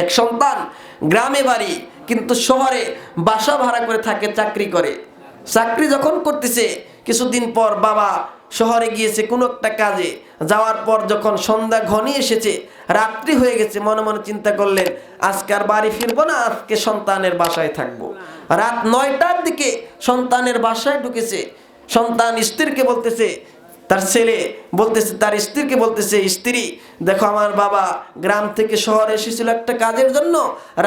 এক সন্তান, গ্রামে বাড়ি, কিন্তু শহরে বাসা ভাড়া করে থাকে, চাকরি করে। চাকরি যখন করতেছে, কিছুদিন পর বাবা শহরে গিয়েছে কোনো একটা কাজে। যাওয়ার পর যখন সন্ধ্যা ঘনিয়ে এসেছে, রাত্রি হয়ে গেছে, মনে মনে চিন্তা করলেন, আজকে আর বাড়ি ফিরবো না, আজকে সন্তানের বাসায় থাকব। রাত নয়টার দিকে সন্তানের বাসায় ঢুকেছে। সন্তান স্ত্রীকে বলতেছে তার ছেলে বলতেছে, তার স্ত্রীকে বলতেছে, স্ত্রী, দেখো আমার বাবা গ্রাম থেকে শহরে এসেছিল একটা কাজের জন্য।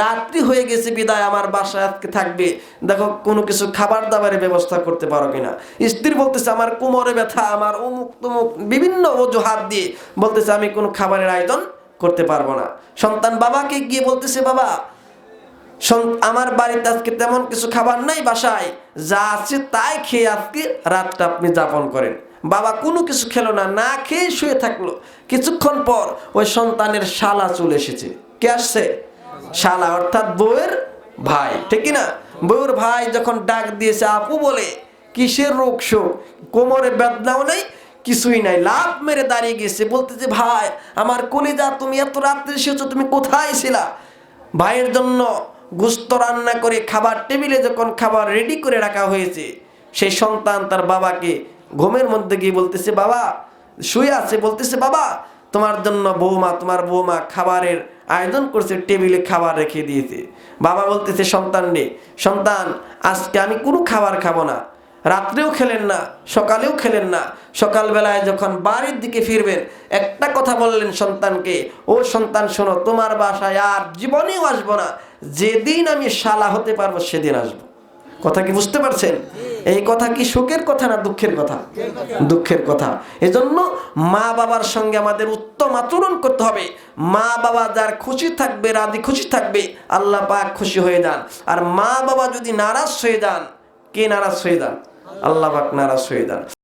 রাত্রি হয়ে গেছে, বিদায় আমার বাসায় আজকে থাকবে। দেখো কোনো কিছু খাবার দাবারের ব্যবস্থা করতে পারো কিনা? স্ত্রী বলতেছে, আমার কোমরে ব্যথা, আমার অমুক তমুক বিভিন্ন অজুহাত দিয়ে বলতেছে, আমি কোনো খাবারের আয়োজন করতে পারব না। সন্তান বাবাকে গিয়ে বলতেছে, বাবা আমার বাড়িতে আজকে তেমন কিছু খাবার নাই বাসায়। যা আছে তাই খেয়ে আজকে রাতটা আপনি যাপন করেন। বাবা কোনো কিছু খেলো না না খেয়ে শুয়ে থাকল। কিছুক্ষণ পর ওই সন্তানের শালা চলে এসেছে। কে আসছে? শালা, অর্থাৎ বউয়ের ভাই, ঠিক কি না বউয়ের ভাই যখন ডাক দিয়েছে, আপু, বলে, কিসের রোগ শোক? কোমরে বেদনাও নেই, কিছুই নাই। লাভ মেরে দাঁড়িয়ে গেছে বলতেছে ভাই, আমার কলিজা, তুমি এত রাত্রে এসেছ, তুমি কোথায় ছিলা? ভাইয়ের জন্য গুস্ত রান্না করে খাবার টেবিলে যখন খাবার রেডি করে রাখা হয়েছে, সেই সন্তান তার বাবাকে ঘুমের মধ্যে গিয়ে বলতেছে, বাবা, শুয়ে আছে। বলতেছে, বাবা, তোমার জন্য বৌমা তোমার বৌমা খাবারের আয়োজন করছে, টেবিলে খাবার রেখে দিয়েছে। বাবা বলতেছে, সন্তান রে, সন্তান, আজকে আমি কোনো খাবার খাব না। রাত্রেও খেলেন না, সকালেও খেলেন না। সকালবেলায় যখন বাড়ির দিকে ফিরবেন, একটা কথা বললেন সন্তানকে, ও সন্তান, শোনো, তোমার বাসায় আর জীবনেও আসব না। যেদিন আমি শালা হতে পারব, সেদিন আসব। কথা কি বুঝতে পারছেন? এই কথা কি সুখের কথা না দুঃখের কথা? দুঃখের কথা। এজন্য মা বাবার সঙ্গে আমাদের উত্তম আচরণ করতে হবে। মা বাবা যার খুশি থাকবে, রাজি খুশি থাকবে, আল্লাহ পাক খুশি হয়ে যান। আর মা বাবা যদি নারাজ হয়ে যান, কে নারাজ হয়ে যান? আল্লাহ পাক নারাজ হয়ে যান।